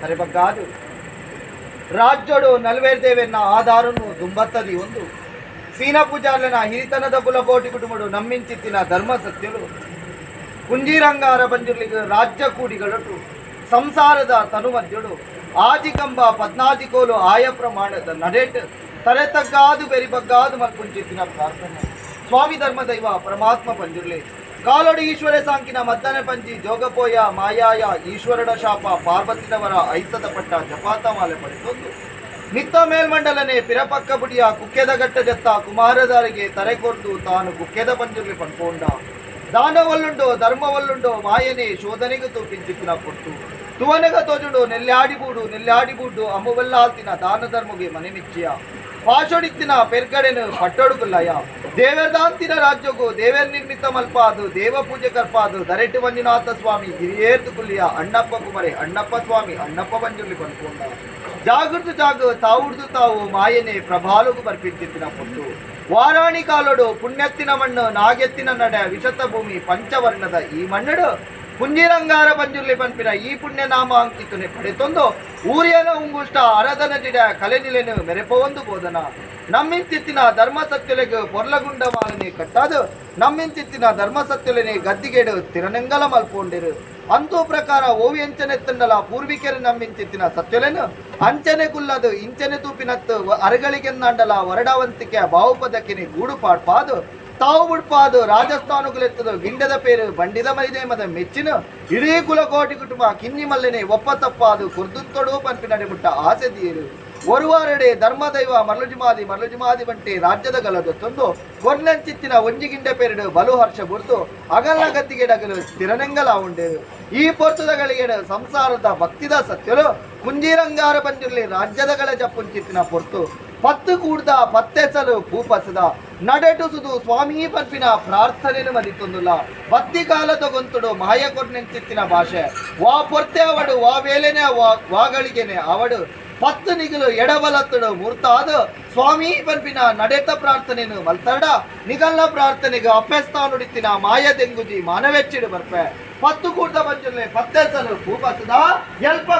ತರೆಬಗ್ಗಾದು. ರಾಜ್ಯೋಡು ನಲ್ವೇರ್ದೇವೆನ್ನ ಆಧಾರನು ದುಂಬತ್ತದಿ ಒಂದು. ಸೀನ ಪೂಜಾರ್ಲನ ಹಿರಿತನದ ಕುಲಕೋಟಿ ಕುಟುಂಬಡು ನಮ್ಮಿಂಚಿತ್ತಿನ ಧರ್ಮ ಸತ್ಯರು ಕುಂಜಿರಂಗಾರ ಬಂಜುರ್ಲಿಗೆ ರಾಜ್ಯ ಕೂಡಿಗಳಟು. ಸಂಸಾರದ ತನುಮದ್ಯಡು ಆಜಿಕಂಬ ಪದ್ನಾಜಿಕೋಲು ಆಯ ಪ್ರಮಾಣದ ನಡೆಟ್ ತರೆತಗ್ಗಾದು ಬೆರಿಬಗ್ಗಾದು ಮಲ್ಕುಂಚಿತ್ತಿನ ಪ್ರಾರ್ಥನೆ. ಸ್ವಾಮಿ ಧರ್ಮ ದೈವ ಪರಮಾತ್ಮ ಪಂಜುರ್ಲೆ ಕಾಲೋಡಿ ಈಶ್ವರ ಸಾಂಕಿನ ಮದ್ದನೆ ಪಂಜಿ ಜೋಗಪೋಯ ಮಾಯಾಯ ಈಶ್ವರಡ ಶಾಪ ಪಾರ್ವತಿನವರ ಐಸದ ಪಟ್ಟ ಜಪಾತ ಮಾಲೆ ಪಡೆದೊಂದು. ನಿತ್ತ ಮೇಲ್ಮಂಡಲನೆ ಪಿರಪಕ್ಕ ಬುಡಿಯ ಕುಕ್ಕೆದ ಗಟ್ಟ ಜತ್ತ ಕುಮಾರದಾರಿಗೆ ತರೆ ಕೊರ್ದು ತಾನು ಕುಕ್ಕೆದ ಪಂಜುರ್ಲಿ ಪಡ್ಕೊಂಡ. ದಾನವಲ್ಲುಂಡೋ ಧರ್ಮವಲ್ಲುಂಡೋ ಮಾಯನೆ ಶೋಧನೆಗೆ ತೂಪಿಂಚಿತ್ತಿನ ಪೊಟ್ಟು ತುವನೆಗ ತೋಜುಡು ನೆಲ್ಲಾಡಿಬೂಡು ನೆಲ್ಲಾಡಿಬೂಡು ಅಮ್ಮವೆಲ್ಲಾಲ್ತಿನ ದಾನ ಧರ್ಮಗೆ ಮನೆ ಮಿಚ್ಚಿಯ ಪಾಶೊಡಿತ್ತಿನ ಪೆರ್ಗಡೆನು ಪಟ್ಟೊಡುಗುಲ್ಲಯ ದೇವರದಾಂತಿನ ರಾಜ್ಯಗೂ ದೇವರ ನಿರ್ಮಿತ ಮಲ್ಪಾದು ದೇವ ಪೂಜೆ ಕರ್ಪಾದು ದರೆಟ್ಟು ಮಂಜುನಾಥ ಸ್ವಾಮಿ ಹಿರಿಯೇರ್ದು ಕುಲ್ಲಿಯ ಅಣ್ಣಪ್ಪ ಕುಮರೆ ಅಣ್ಣಪ್ಪ ಸ್ವಾಮಿ ಅಣ್ಣಪ್ಪ ಮಂಜುಲಿ ಪಡ್ಕೊಂಡ ಜಾಗೃತ ಜಾಗ ತಾವುಡ್ದು ತಾವು ಮಾಯನೆ ಪ್ರಭಾಲುಗು ಬರ್ಪಿತ್ತಿನ ಪೊಟ್ಟು ವಾರಾಣಿ ಕಾಲೊಡು ಪುಣ್ಯತ್ತಿನ ಮಣ್ಣು ನಾಗೆತ್ತಿನ ನಡೆ ವಿಶತ ಭೂಮಿ ಪಂಚವರ್ಣದ ಈ ಮಣ್ಣಡು ಪುಂಜಿರಂಗಾರ ಪಂಜುರ್ಲಿ ಪಂಪಿನ ಈ ಪುಣ್ಯನಾಮ ಅಂಕಿತುನೆ ಪಡೆತೊಂದು ಊರಿಯನ ಉಂಗುಷ್ಟ ಅರದನ ಜಿಡ ಕಲೆನಿಲೆನು ಮೆರೆಪವೊಂದು ಬೋಧನ. ನಮ್ಮಿಂತಿತ್ತಿನ ಧರ್ಮ ಸತ್ಯಲೆಗೆ ಪೊರ್ಲಗುಂಡ ಮಾಲನೆ ಕಟ್ಟಾದು, ನಮ್ಮಿಂತಿತ್ತಿನ ಧರ್ಮ ಸತ್ಯಲೆನೆ ಗದ್ದಿಗೆಡು ತಿರನೆಂಗಲ ಮಲ್ಪೊಂಡಿರು. ಅಂತೂ ಪ್ರಕಾರ ಓವಿಯಂಚನೆ ತಂಡಲ ಪೂರ್ವಿಕರು ನಮ್ಮಿಂತಿತ್ತಿನ ಸತ್ಯಲೆನು, ಅಂಚನೆ ಕುಲ್ಲದು ಇಂಚನೆ ತೂಪಿನತ್ತು ಅರಗಳಿಗೆಂದಾಂಡಲ ವರಡವಂತಿಕೆ ಬಾವುಪದಕ್ಕಿನಿ ಗೂಡು ಪಾಡ್ಪಾದು ತಾವು ಬಿಡ್ಪಾದು ರಾಜಸ್ಥಾನಗುಲೆತ್ತದು ಗಿಂಡದ ಪೇರು ಬಂಡಿದ ಮೈದೇಮದ ಮೆಚ್ಚಿನ ಇಡೀ ಕುಲಕೋಟಿ ಕುಟುಂಬ ಕಿನ್ನಿ ಮಲ್ಲೆನೆ ಒಪ್ಪ ತಪ್ಪಾದು ಕುರ್ದುತ್ತೊಡು ಪಂಪಿ ನಡೆಬಿಟ್ಟ ಆಸೆ ದೀರು ಒರುವಾರೆಡೆ ಧರ್ಮದೈವ ಮರಳುಜಿಮಾದಿ ಮರಳುಜಿಮಾದಿ ಬಂಟೆ ರಾಜ್ಯದ ಗಲದು ತಂದು ಕೊರ್ನಂಚಿತ್ತಿನ ಒಂಜಿಗಿಂಡೆ ಪೇರಿಡು ಬಲು ಹರ್ಷ ಬುರ್ದು ಅಗಲ ಗದ್ದಿಗೆಡಗಲು ಸ್ಥಿರನೆಂಗಲ ಉಂಡೇರು ಈ ಪೊರ್ತುದಗಳಿಗೆಡ ಸಂಸಾರದ ಭಕ್ತಿದ ಸತ್ಯಲು ಕುಂಜೀರಂಗಾರ ಬಂದಿರಲಿ ರಾಜ್ಯದಗಳ ಜಪ್ಪುಂಚಿತ್ತಿನ ಪೊರ್ತು. ಪತ್ತು ಕೂಡ್ದ ಪತ್ತೆಸಲು ಭೂಪಸದ. ನಡೆಟುಸುದು ಸ್ವಾಮಿ ಪರ್ಪಿನ ಪ್ರಾರ್ಥನೆ ಮದಿತೊಂದುಲ್ಲ ಭಕ್ತಿ ಕಾಲದ ಗೊಂತುಡು ಮಾಯ ಕೊರ್ನೆಂಚಿತ್ತಿನ ಭಾಷೆ. ವಾ ಪೊರ್ತೆ ಅವಡು, ವಾ ವೇಲೆನೆ, ವಾ ವಾಗಳಿಗೆನೆ ಅವಡು. ಪತ್ತು ನಿಗಲು ಎಡಬಲತ್ತಡು ಮೂರ್ತಾದ ಸ್ವಾಮಿ ಪಂಪಿನ ನಡೆತ ಪ್ರಾರ್ಥನೆನು ಮಲ್ತಡ. ನಿಗಲ್ಲ ಪ್ರಾರ್ಥನೆಗೆ ಅಪ್ಪೆಸ್ತಾ ನುಡಿತಿನ ಮಾಯ ದೆಂಗುಜಿ ಮಾನವೆಚ್ಚಿಡು ಬರ್ಪೆ. ಪತ್ತು ಕೂಡ್ದ ಬಂಜುಲ್ಲೆ ಪತ್ತೆಸಲು ಭೂಪಸದ ಎಲ್ಪ